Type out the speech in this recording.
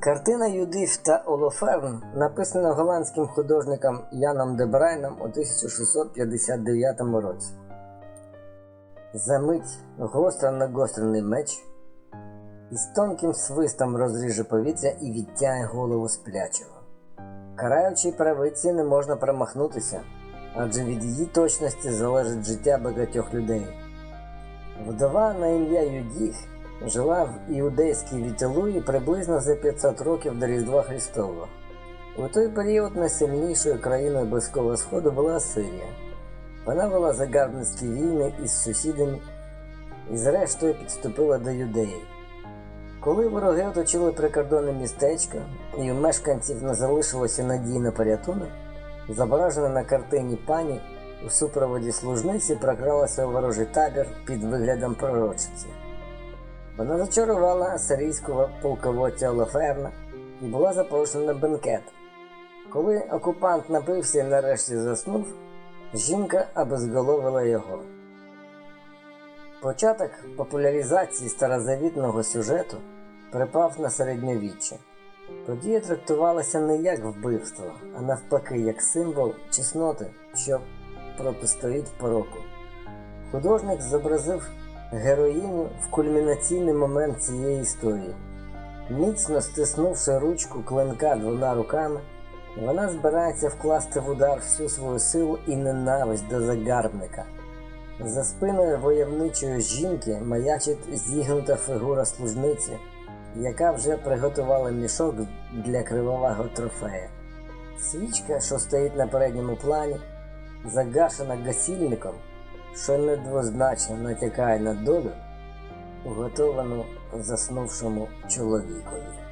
Картина Юдиф та Олоферн написана голландським художником Яном де Брайном у 1659 році. Замить гостро нагострений меч із тонким свистом розріже повітря і відтяє голову сплячого. Караючій правиці не можна промахнутися, адже від її точності залежить життя багатьох людей. Вдова на ім'я Юдіх жила в іудейській Вітилуї приблизно за 500 років до Різдва Христового. У той період найсильнішою країною Близького Сходу була Асирія. Вона вела загарбницькі війни із сусідами і зрештою підступила до юдеї. Коли вороги оточили прикордонне містечко і у мешканців не залишилося надії на порятунок, зображена на картині пані у супроводі служниці прокралася у ворожий табір під виглядом пророчиці. Вона зачарувала асирійського полководця Олоферна і була запрошена на бенкет. Коли окупант напився і нарешті заснув, жінка обезголовила його. Початок популяризації старозавітного сюжету припав на середньовіччя. Подія трактувалася не як вбивство, а навпаки, як символ чесноти, що протистоїть пороку. Художник зобразив героїню в кульмінаційний момент цієї історії. Міцно стиснувши ручку клинка двома руками, вона збирається вкласти в удар всю свою силу і ненависть до загарбника. За спиною войовничої жінки маячить зігнута фігура служниці, яка вже приготувала мішок для кривавого трофея. Свічка, що стоїть на передньому плані, загашена гасільником, що недвозначно натякає на долю, уготовану заснувшому чоловікові.